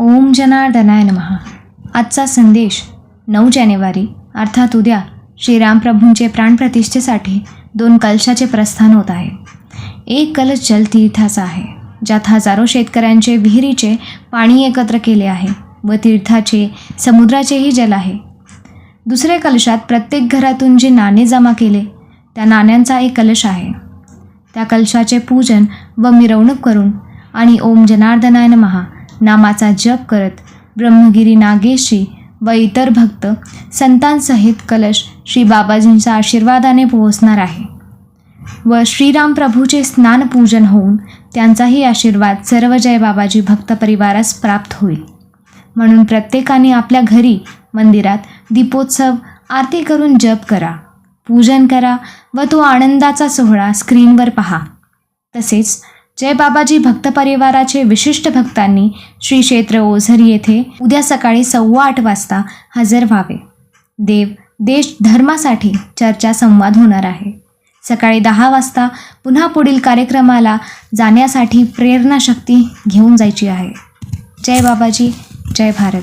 ओम जनार्दनाय नमः. आजचा संदेश नऊ जानेवारी अर्थात उद्या श्रीरामप्रभूंचे प्राणप्रतिष्ठेसाठी दोन कलशाचे प्रस्थान होत आहे. एक कलश जलतीर्थाचा आहे ज्यात हजारो शेतकऱ्यांचे विहिरीचे पाणी एकत्र केले आहे व तीर्थाचे समुद्राचेही जल आहे. दुसऱ्या कलशात प्रत्येक घरातून जे नाणे जमा केले त्या नाण्यांचा एक कलश आहे. त्या कलशाचे पूजन व मिरवणूक करून आणि ओम जनार्दनाय महा नामाचा जप करत ब्रह्मगिरी नागेशी व इतर भक्त संतांसहित कलश श्री बाबाजींच्या आशीर्वादाने पोहोचणार आहे. व श्रीराम प्रभूचे स्नान पूजन होऊन त्यांचाही आशीर्वाद सर्व जय बाबाजी भक्त परिवारास प्राप्त होईल. म्हणून प्रत्येकाने आपल्या घरी मंदिरात दीपोत्सव आरती करून जप करा पूजन करा व तो आनंदाचा सोहळा स्क्रीनवर पहा. तसेच जय बाबाजी भक्त परिवाराचे विशिष्ट भक्तांनी श्री क्षेत्र ओझर येथे उद्या सकाळी सव्वा आठ वाजता हजर व्हावे. देव देश धर्मासाठी चर्चा संवाद होणार आहे. सकाळी दहा वाजता पुन्हा पुढील कार्यक्रमाला जाण्यासाठी प्रेरणाशक्ती घेऊन जायची आहे. जय बाबाजी जय भारत.